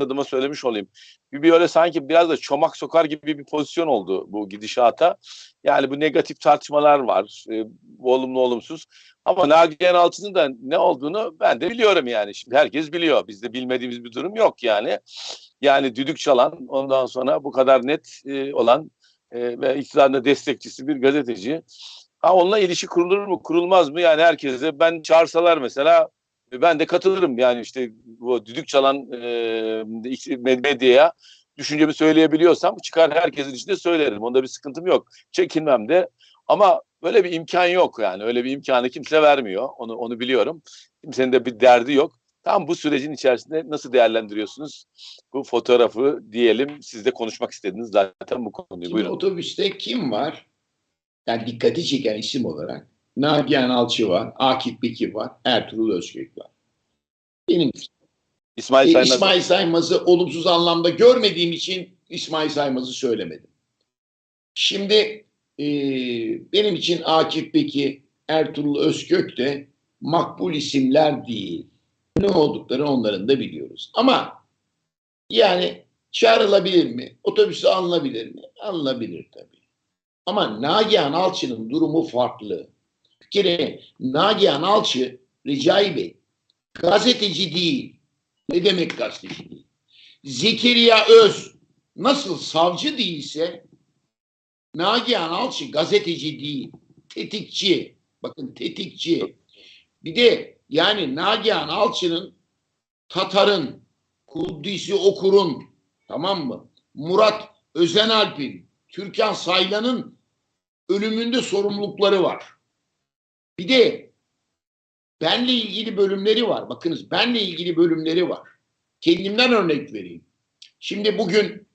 adıma söylemiş olayım. Bir, bir öyle sanki biraz da çomak sokar gibi bir pozisyon oldu bu gidişata. Yani bu negatif tartışmalar var. E, olumlu olumsuz. Ama Nagihan Alçı'nın da ne olduğunu ben de biliyorum yani. Şimdi herkes biliyor. Bizde bilmediğimiz bir durum yok yani. Yani düdük çalan ondan sonra bu kadar net e, olan e, ve iktidarın destekçisi bir gazeteci. Ha onunla ilişki kurulur mu kurulmaz mı? Yani herkese ben çağırsalar mesela ben de katılırım. Yani işte bu düdük çalan e, medyaya düşüncemi söyleyebiliyorsam çıkar herkesin içinde söylerim. Onda bir sıkıntım yok. Çekinmem de. Ama böyle bir imkan yok yani. Öyle bir imkanı kimse vermiyor. Onu onu biliyorum. Kimsenin de bir derdi yok. Tam bu sürecin içerisinde nasıl değerlendiriyorsunuz bu fotoğrafı diyelim. Siz de konuşmak istediniz zaten bu konuyu. Şimdi Buyurun. otobüste kim var? Yani dikkati çeken isim olarak Nagihan Alçı var, Akif Bekir var, Ertuğrul Özkök var. Benim İsmail e, Saymaz. İsmail Saymaz'ı olumsuz anlamda görmediğim için İsmail Saymaz'ı söylemedim. Şimdi e, benim için Akif Bekir, Ertuğrul Özkök de makbul isimler değil. Ne oldukları onların da biliyoruz. Ama yani çağrılabilir mi? Otobüse alınabilir mi? Alınabilir tabii. Ama Nagihan Alçı'nın durumu farklı. Bir kere Nagihan Alçı, Recai Bey, gazeteci değil. Ne demek gazeteci değil? Zekeriya Öz nasıl savcı değilse Nagihan Alçı gazeteci değil. Tetikçi. Bakın tetikçi. Bir de yani Nagihan Alçı'nın Tatar'ın, Kuddisi Okur'un tamam mı? Murat Özenalp'in, Türkan Saylan'ın ölümünde sorumlulukları var. Bir de benle ilgili bölümleri var. Bakınız benle ilgili bölümleri var. Kendimden örnek vereyim. Şimdi bugün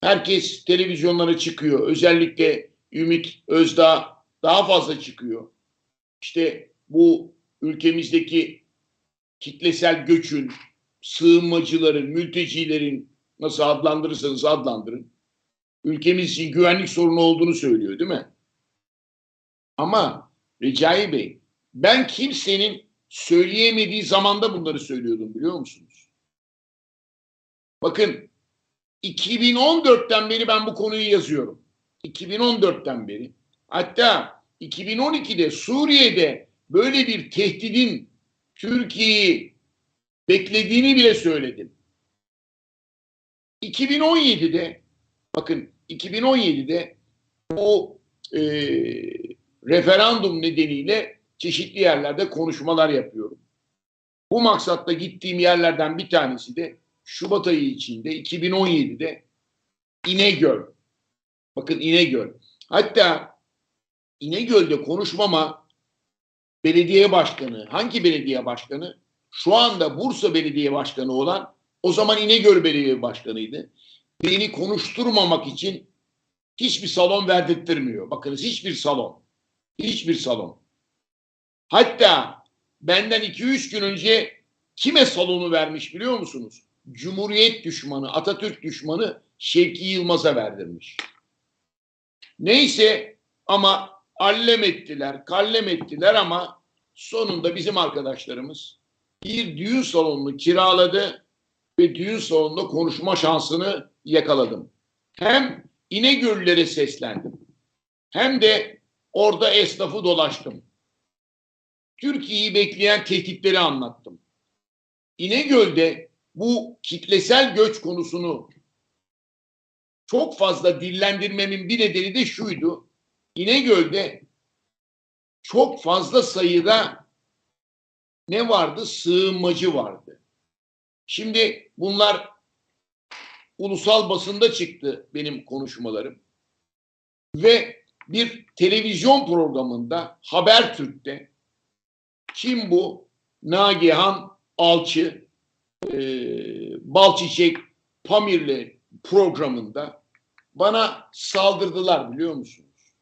herkes televizyonlara çıkıyor. Özellikle Ümit Özdağ daha fazla çıkıyor. İşte bu ülkemizdeki kitlesel göçün, sığınmacıların, mültecilerin nasıl adlandırırsanız adlandırın. Ülkemiz için güvenlik sorunu olduğunu söylüyor değil mi? Ama Recai Bey, ben kimsenin söyleyemediği zamanda bunları söylüyordum biliyor musunuz? Bakın 2014'ten beri ben bu konuyu yazıyorum. 2014'ten beri. Hatta 2012'de Suriye'de böyle bir tehdidin Türkiye'yi beklediğini bile söyledim. 2017'de bakın 2017'de o e, referandum nedeniyle çeşitli yerlerde konuşmalar yapıyorum. Bu maksatta gittiğim yerlerden bir tanesi de Şubat ayı içinde 2017'de İnegöl. Bakın İnegöl. Hatta İnegöl'de konuşmama belediye başkanı, hangi belediye başkanı? Şu anda Bursa Belediye Başkanı olan o zaman İnegöl Belediye Başkanı'ydı. Beni konuşturmamak için hiçbir salon verdirttirmiyor. Bakınız hiçbir salon. Hiçbir salon. Hatta benden 2-3 gün önce kime salonu vermiş biliyor musunuz? Cumhuriyet düşmanı, Atatürk düşmanı Şevki Yılmaz'a verdirmiş. Neyse ama allem ettiler, kallem ettiler ama sonunda bizim arkadaşlarımız bir düğün salonunu kiraladı ve düğün salonunda konuşma şansını yakaladım. Hem İnegöllere seslendim hem de orada esnafı dolaştım. Türkiye'yi bekleyen tehditleri anlattım. İnegöl'de bu kitlesel göç konusunu çok fazla dillendirmemin bir nedeni de şuydu. İnegöl'de çok fazla sayıda ne vardı? Sığınmacı vardı. Şimdi bunlar ulusal basında çıktı benim konuşmalarım. Ve bir televizyon programında Habertürk'te kim bu? Nagihan Alçı e, Balçiçek Pamirli programında bana saldırdılar biliyor musunuz?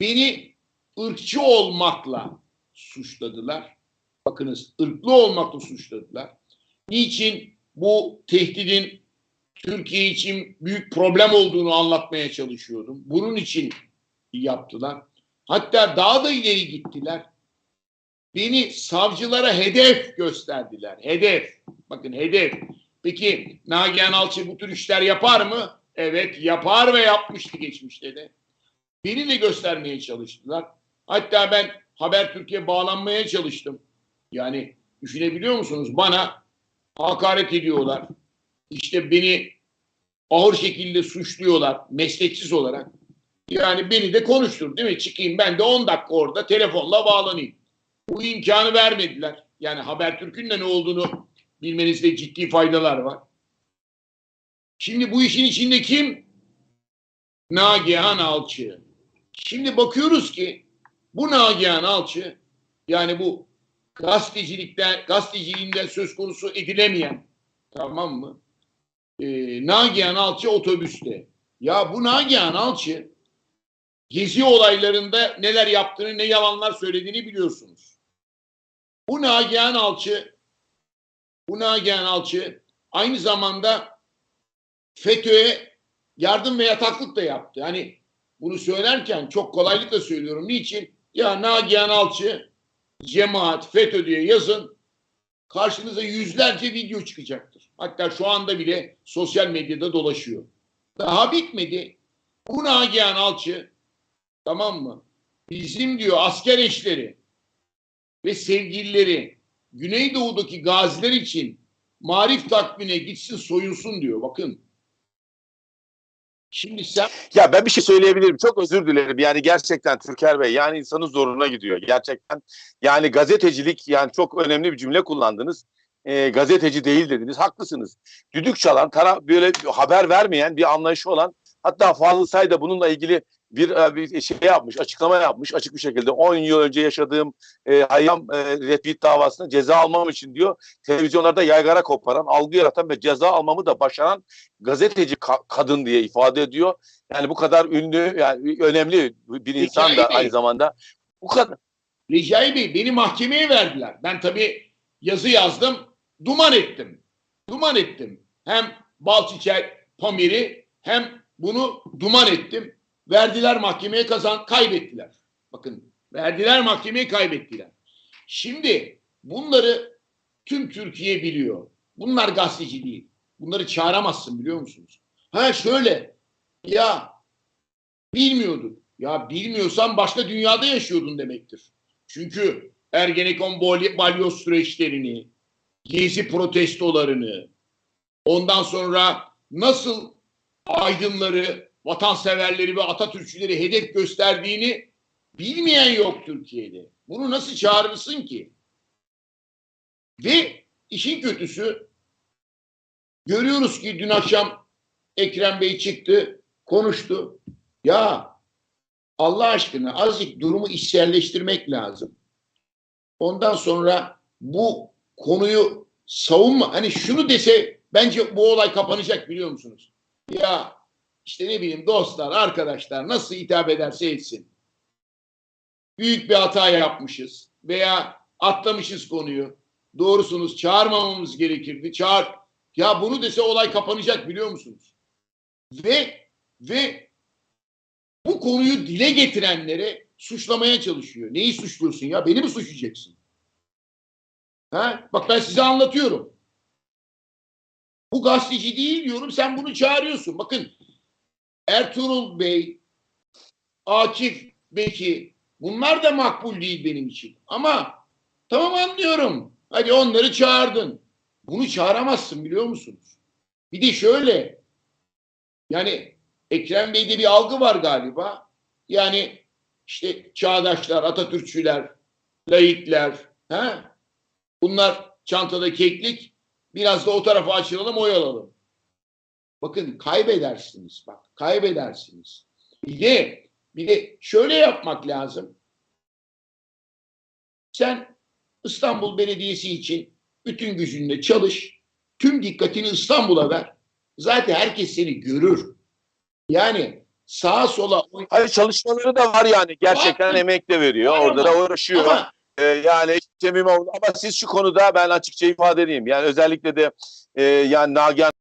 Beni ırkçı olmakla suçladılar. Bakınız ırklı olmakla suçladılar. Niçin bu tehdidin Türkiye için büyük problem olduğunu anlatmaya çalışıyordum. Bunun için yaptılar. Hatta daha da ileri gittiler. Beni savcılara hedef gösterdiler. Hedef. Bakın hedef. Peki Nagihan Alçı bu tür işler yapar mı? Evet yapar ve yapmıştı geçmişte de. Beni de göstermeye çalıştılar. Hatta ben Habertürk'e bağlanmaya çalıştım. Yani düşünebiliyor musunuz? Bana hakaret ediyorlar. İşte beni ağır şekilde suçluyorlar mesleksiz olarak. Yani beni de konuştur değil mi? Çıkayım ben de 10 dakika orada telefonla bağlanayım. Bu imkanı vermediler. Yani Habertürk'ün de ne olduğunu bilmenizde ciddi faydalar var. Şimdi bu işin içinde kim? Nagihan Alçı. Şimdi bakıyoruz ki bu Nagihan Alçı yani bu gazetecilikten, gazeteciliğinden söz konusu edilemeyen tamam mı? Ee, Nagihan Alçı otobüste. Ya bu Nagihan Alçı gezi olaylarında neler yaptığını, ne yalanlar söylediğini biliyorsunuz. Bu Nagihan Alçı bu Nagihan Alçı aynı zamanda FETÖ'ye yardım ve yataklık da yaptı. Yani bunu söylerken çok kolaylıkla söylüyorum. Niçin? Ya Nagihan Alçı, cemaat, FETÖ diye yazın. Karşınıza yüzlerce video çıkacaktır. Hatta şu anda bile sosyal medyada dolaşıyor. Daha bitmedi. Bu Nagihan Alçı tamam mı? Bizim diyor asker eşleri ve sevgilileri Güneydoğu'daki gaziler için marif takvimine gitsin soyunsun diyor. Bakın. Şimdi sen Ya ben bir şey söyleyebilirim. Çok özür dilerim. Yani gerçekten Türker Bey yani insanın zoruna gidiyor. Gerçekten yani gazetecilik yani çok önemli bir cümle kullandınız. Ee, gazeteci değil dediniz. Haklısınız. Düdük çalan, tara böyle haber vermeyen bir anlayışı olan hatta Fazıl Say da bununla ilgili bir, e, bir şey yapmış, açıklama yapmış açık bir şekilde. 10 yıl önce yaşadığım e, Hayyam e, Retweet davasında ceza almam için diyor televizyonlarda yaygara koparan, algı yaratan ve ceza almamı da başaran gazeteci ka- kadın diye ifade ediyor. Yani bu kadar ünlü, yani önemli bir insan da Recai Bey. aynı zamanda. Bu kadar. Recai Bey beni mahkemeye verdiler. Ben tabii yazı yazdım. Duman ettim. Duman ettim. Hem Balçiçer Pamir'i hem bunu duman ettim. Verdiler mahkemeye kazan kaybettiler. Bakın verdiler mahkemeye kaybettiler. Şimdi bunları tüm Türkiye biliyor. Bunlar gazeteci değil. Bunları çağıramazsın biliyor musunuz? Ha şöyle ya bilmiyordun. Ya bilmiyorsan başka dünyada yaşıyordun demektir. Çünkü Ergenekon balyoz süreçlerini, gezi protestolarını, ondan sonra nasıl aydınları, vatanseverleri ve Atatürkçüleri hedef gösterdiğini bilmeyen yok Türkiye'de. Bunu nasıl çağırırsın ki? Ve işin kötüsü görüyoruz ki dün akşam Ekrem Bey çıktı, konuştu. Ya Allah aşkına azıcık durumu içselleştirmek lazım. Ondan sonra bu konuyu savunma. Hani şunu dese bence bu olay kapanacak biliyor musunuz? Ya işte ne bileyim dostlar, arkadaşlar nasıl hitap ederse etsin. Büyük bir hata yapmışız veya atlamışız konuyu. Doğrusunuz çağırmamamız gerekirdi. Çağır. Ya bunu dese olay kapanacak biliyor musunuz? Ve ve bu konuyu dile getirenlere suçlamaya çalışıyor. Neyi suçluyorsun ya? Beni mi suçlayacaksın? Ha? Bak ben size anlatıyorum. Bu gazeteci değil diyorum. Sen bunu çağırıyorsun. Bakın Ertuğrul Bey, Akif Beki bunlar da makbul değil benim için. Ama tamam anlıyorum. Hadi onları çağırdın. Bunu çağıramazsın biliyor musunuz? Bir de şöyle yani Ekrem Bey'de bir algı var galiba. Yani işte çağdaşlar, Atatürkçüler, laikler, ha? Bunlar çantada keklik. Biraz da o tarafa açılalım, oyalalım. Bakın kaybedersiniz bak. Kaybedersiniz. Bir de bir de şöyle yapmak lazım. Sen İstanbul Belediyesi için bütün gücünle çalış. Tüm dikkatini İstanbul'a ver. Zaten herkes seni görür. Yani sağa sola Hayır çalışmaları da var yani. Gerçekten Var. emek de veriyor. Var Orada ama- da uğraşıyor. ama Ee, yani Oğlu- ama siz şu konuda ben açıkça ifade edeyim. Yani özellikle de e, yani Nagihan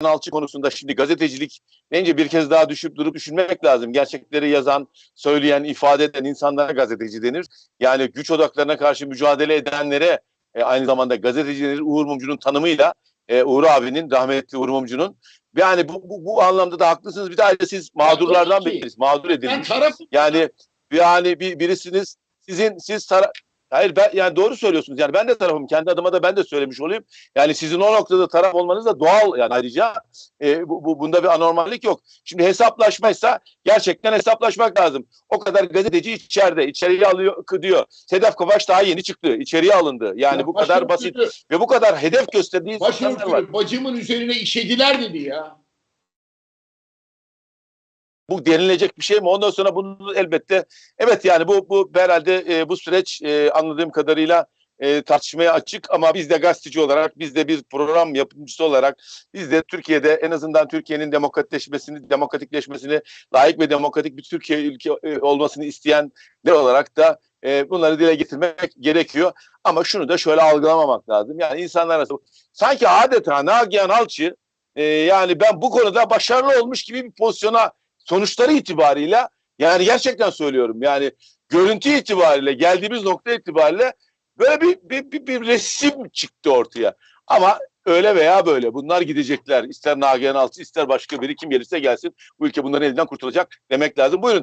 Alçı konusunda şimdi gazetecilik bence bir kez daha düşüp durup düşünmek lazım. Gerçekleri yazan, söyleyen, ifade eden insanlara gazeteci denir. Yani güç odaklarına karşı mücadele edenlere e, aynı zamanda gazeteci denir. Uğur Mumcu'nun tanımıyla e, Uğur abinin, rahmetli Uğur Mumcu'nun. Yani bu, bu, bu anlamda da haklısınız. Bir de siz mağdurlardan biriniz. Mağdur edilmiş. Yani yani bir, birisiniz sizin siz tara Hayır ben yani doğru söylüyorsunuz. Yani ben de tarafım. Kendi adıma da ben de söylemiş olayım. Yani sizin o noktada taraf olmanız da doğal yani ayrıca e, bu, bu- bunda bir anormallik yok. Şimdi hesaplaşmaysa gerçekten hesaplaşmak lazım. O kadar gazeteci içeride, içeriye alıyor diyor. Sedef Kavaş daha yeni çıktı. içeriye alındı. Yani bu kadar basit ve bu kadar hedef gösterdiği insanlar var. Bacımın üzerine işediler dedi ya. Bu denilecek bir şey mi? Ondan sonra bunu elbette evet yani bu bu herhalde e, bu süreç e, anladığım kadarıyla e, tartışmaya açık ama biz de gazeteci olarak biz de bir program yapımcısı olarak biz de Türkiye'de en azından Türkiye'nin demokratikleşmesini demokratikleşmesini layık ve demokratik bir Türkiye ülke e, olmasını isteyen ne olarak da e, bunları dile getirmek gerekiyor. Ama şunu da şöyle algılamamak lazım. Yani insanlar arasında sanki adeta Nagihan Alçı e, yani ben bu konuda başarılı olmuş gibi bir pozisyona sonuçları itibariyle yani gerçekten söylüyorum yani görüntü itibariyle geldiğimiz nokta itibariyle böyle bir, bir, bir, bir resim çıktı ortaya. Ama öyle veya böyle bunlar gidecekler. İster Nagihan Alçı ister başka biri kim gelirse gelsin bu ülke bunların elinden kurtulacak demek lazım. Buyurun